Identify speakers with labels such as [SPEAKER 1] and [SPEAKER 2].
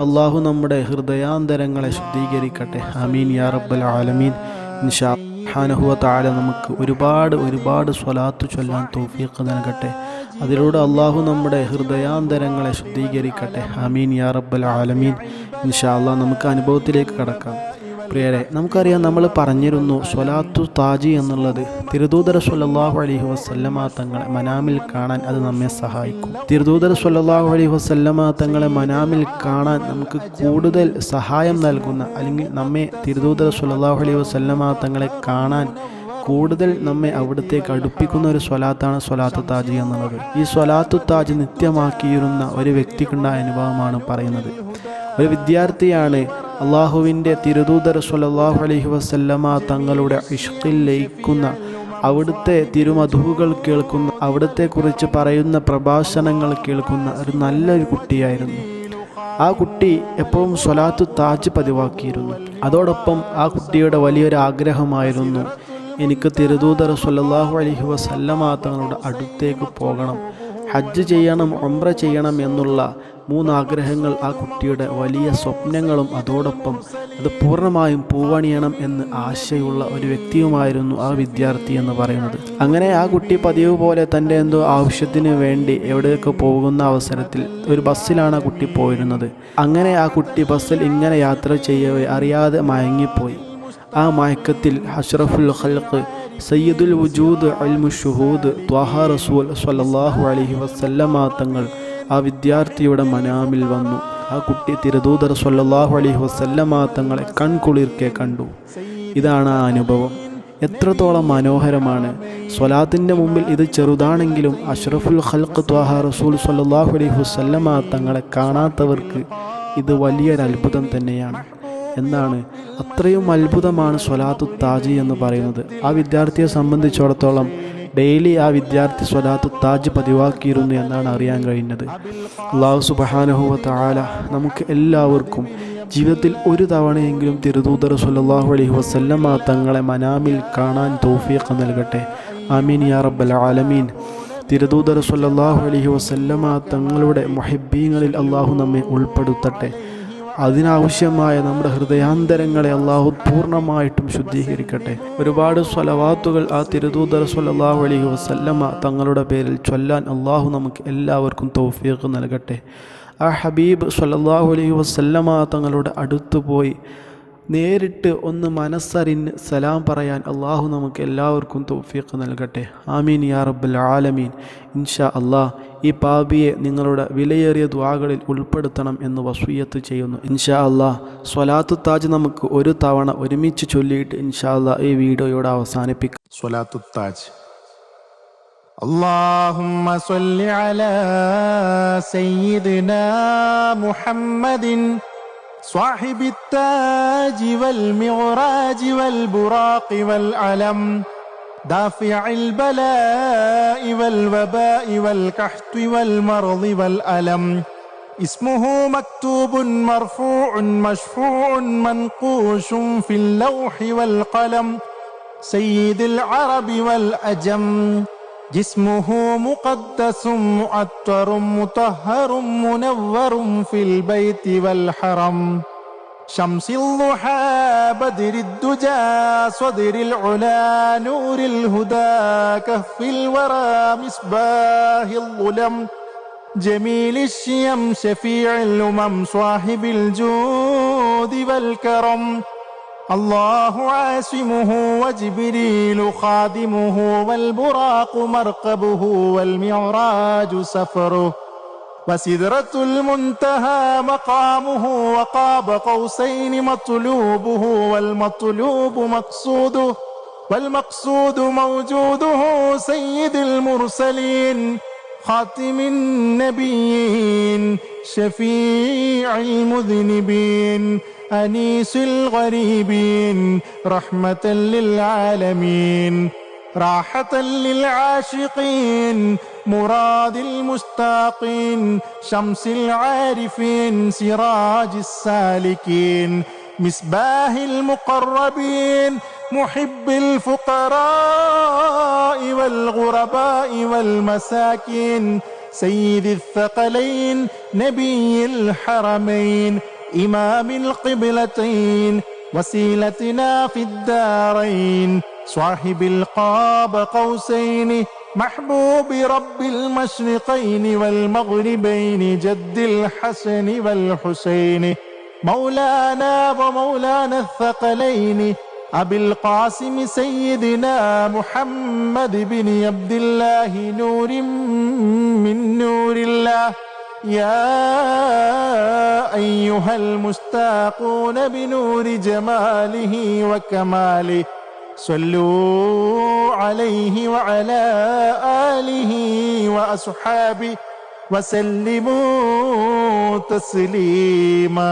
[SPEAKER 1] അള്ളാഹു നമ്മുടെ ഹൃദയാന്തരങ്ങളെ ശുദ്ധീകരിക്കട്ടെ. അമീൻ യാ റബ്ബൽ ആലമീൻ. ഇൻഷാ താല നമുക്ക് ഒരുപാട് ഒരുപാട് സ്വലാത്ത് ചൊല്ലാൻ തോഫിയൊക്കെ നൽകട്ടെ. അതിലൂടെ അള്ളാഹു നമ്മുടെ ഹൃദയാന്തരങ്ങളെ ശുദ്ധീകരിക്കട്ടെ. അമീൻ യാ റബ്ബൽ ആലമീൻ. ഇൻഷാ അള്ളാഹ് നമുക്ക് അനുഭവത്തിലേക്ക് കടക്കാം. പ്രിയരെ നമുക്കറിയാം നമ്മൾ പറഞ്ഞിരുന്നു സ്വലാത്തു താജി എന്നുള്ളത് തിരുദൂതര സൊല്ലാഹു അലൈഹി വസല്ലമ തങ്ങളെ മനാമിൽ കാണാൻ അത് നമ്മെ സഹായിക്കും. തിരുദൂതര സൊല്ലാഹു അലൈഹി വസല്ലമ തങ്ങളെ മനാമിൽ കാണാൻ നമുക്ക് കൂടുതൽ സഹായം നൽകുന്ന അല്ലെങ്കിൽ നമ്മെ തിരുദൂതര സൊല്ലാഹു അലൈഹി വസല്ലമ തങ്ങളെ കാണാൻ കൂടുതൽ നമ്മെ അവിടത്തേക്ക് അടുപ്പിക്കുന്ന ഒരു സ്വലാത്താണ് സ്വലാത്തു താജി എന്നുള്ളത്. ഈ സ്വലാത്തു താജ് നിത്യമാക്കിയിരുന്ന ഒരു വ്യക്തിക്കുണ്ടായ അനുഭവമാണ് പറയുന്നത്. ഒരു വിദ്യാർത്ഥിയാണ് അള്ളാഹുവിന്റെ തിരുദൂതർ സ്വല്ലല്ലാഹു അലഹി വസല്ലമ തങ്ങളുടെ ഇഷ്കിൽ ലയിക്കുന്ന അവിടുത്തെ തിരുമധുവുകൾ കേൾക്കുന്ന അവിടുത്തെ കുറിച്ച് പറയുന്ന പ്രഭാഷണങ്ങൾ കേൾക്കുന്ന ഒരു നല്ലൊരു കുട്ടിയായിരുന്നു. ആ കുട്ടി എപ്പോഴും സ്വലാത്തു താജ് പതിവാക്കിയിരുന്നു. അതോടൊപ്പം ആ കുട്ടിയുടെ വലിയൊരു ആഗ്രഹമായിരുന്നു എനിക്ക് തിരുദൂതർ സ്വല്ലല്ലാഹു അലഹി വസല്ലമ തങ്ങളുടെ അടുത്തേക്ക് പോകണം ഹജ്ജ് ചെയ്യണം ഒമ്ര ചെയ്യണം എന്നുള്ള മൂന്നാഗ്രഹങ്ങൾ ആ കുട്ടിയുടെ വലിയ സ്വപ്നങ്ങളും അതോടൊപ്പം അത് പൂർണമായും പൂവണിയണം എന്ന് ആശയുള്ള ഒരു വ്യക്തിയുമായിരുന്നു ആ വിദ്യാർത്ഥി എന്ന് പറയുന്നത്. അങ്ങനെ ആ കുട്ടി പതിവ് പോലെ തന്റെ എന്തോ ആവശ്യത്തിന് വേണ്ടി എവിടെയൊക്കെ പോകുന്ന അവസരത്തിൽ ഒരു ബസ്സിലാണ് ആ കുട്ടി പോയിരുന്നത്. അങ്ങനെ ആ കുട്ടി ബസ്സിൽ ഇങ്ങനെ യാത്ര ചെയ്യവേ അറിയാതെ മയങ്ങിപ്പോയി. ആ മയക്കത്തിൽ അഷ്റഫുൽ ഖൽഖ് സയ്യിദുൽ വുജൂദ് അൽ മുഷുഹൂദ് ത്വാഹ റസൂൽ സല്ലാഹു അലഹി വസല്ലമ തങ്ങൾ ആ വിദ്യാർത്ഥിയുടെ മനാമിൽ വന്നു. ആ കുട്ടി തിരുദൂതർ സല്ലാഹു അലൈഹി വസല്ലമ തങ്ങളെ കൺകുളിർക്കെ കണ്ടു. ഇതാണ് ആ അനുഭവം. എത്രത്തോളം മനോഹരമാണ്. സ്വലാത്തിന്റെ മുമ്പിൽ ഇത് ചെറുതാണെങ്കിലും അഷ്റഫുൽ ഖൽഖ് ത്വാഹ റസൂൽ സല്ലാഹു അലൈഹി വസല്ലമ തങ്ങളെ കാണാത്തവർക്ക് ഇത് വലിയൊരു അത്ഭുതം തന്നെയാണ്. എന്നാണ് അത്രയും അത്ഭുതമാണ് സ്വലാത്തു താജി എന്ന് പറയുന്നത്. ആ വിദ്യാർത്ഥിയെ സംബന്ധിച്ചിടത്തോളം ഡെയിലി ആ വിദ്യാർത്ഥി സ്വലാത്തു താജ് പതിവാക്കിയിരുന്നു എന്നാണ് അറിയാൻ കഴിഞ്ഞത്. അള്ളാഹു സുബഹാനഹുവ താല നമുക്ക് എല്ലാവർക്കും ജീവിതത്തിൽ ഒരു തവണയെങ്കിലും തിരുദൂതർ സുല്ലാഹു അലൈഹി വസല്ലമ തങ്ങളെ മനാമിൽ കാണാൻ തോഫിയൊക്കെ നൽകട്ടെ. ആമീൻ യാ റബ്ബൽ ആലമീൻ. തിരുദൂതർ സുല്ലാഹു അലൈഹി വസല്ലമ തങ്ങളുടെ മൊഹിബീങ്ങളിൽ അള്ളാഹു നമ്മെ ഉൾപ്പെടുത്തട്ടെ. അതിനാവശ്യമായ നമ്മുടെ ഹൃദയാന്തരങ്ങളെ അള്ളാഹു പൂർണമായിട്ടും ശുദ്ധീകരിക്കട്ടെ. ഒരുപാട് സ്വലവാത്തുകൾ ആ തിരുദൂതർ സ്വല്ലല്ലാഹു അലൈഹി വസല്ലമ തങ്ങളുടെ പേരിൽ ചൊല്ലാൻ അള്ളാഹു നമുക്ക് എല്ലാവർക്കും തൗഫീഖ് നൽകട്ടെ. ആ ഹബീബ് സ്വല്ലല്ലാഹു അലൈഹി വസല്ലമ തങ്ങളുടെ അടുത്ത് പോയി നേരിട്ട് ഒന്ന് മനസ്സറിന് സലാം പറയാൻ അള്ളാഹു നമുക്ക് എല്ലാവർക്കും തൗഫീഖ് നൽകട്ടെ. ആമീൻ യാ റബ്ബൽ ആലമീൻ. ഇൻഷാ അള്ളാഹ് ഈ പാപിയെ നിങ്ങളുടെ വിലയേറിയ ദ്വാകളിൽ ഉൾപ്പെടുത്തണം എന്ന് വസൂയത്ത് ചെയ്യുന്നു ഇൻഷാ അള്ളാഹ് സ്വലാത്തു താജ് നമുക്ക് ഒരു തവണ ഒരുമിച്ച് ചൊല്ലിയിട്ട് ഇൻഷാ അള്ളാഹ് ഈ വീഡിയോയോട് അവസാനിപ്പിക്കാം
[SPEAKER 2] സ്വലാത്തു താജ് اللهم صل على سيدنا محمد صاحب التاج والمغراج والبراق والعلم دافع البلاء والوباء والكحت والمرض والألم. اسمه مكتوب مرفوع مشفوع منقوش في اللوح والقلم. سيد العرب والأجم. جسمه مقدس مؤطر مطهر منور في البيت والحرم. شمس الضحى بدر الدجى صدر العلا نور الهدى كف الورى مصباح الظلم. جميل الشيم شفيع الأمم صاحب الجود والكرم. الله عاصمه وجبريل خادمه والبراق مرقبه والمعراج سفره. وسدرة المنتهى مقامه وقاب قوسين مطلوبه والمطلوب مقصوده والمقصود موجوده سيد المرسلين خاتم النبيين شفيع المذنبين أنيس الغريبين رحمة للعالمين راحة للعاشقين مراد المشتاقين شمس العارفين سراج السالكين مصباح المقربين محب الفقراء والغرباء والمساكين سيد الثقلين نبي الحرمين إمام القبلتين وسيلتنا في الدارين. صاحب القاب قوسين محبوب رب المشرقين والمغربين جد الحسن والحسين. مولانا ومولانا الثقلين أبي القاسم سيدنا محمد بن عبد الله نور من نور الله. يا أيها المستاقون بنور جماله وكماله. صلوا عليه وعلى آله وأصحابه وسلموا تسليما.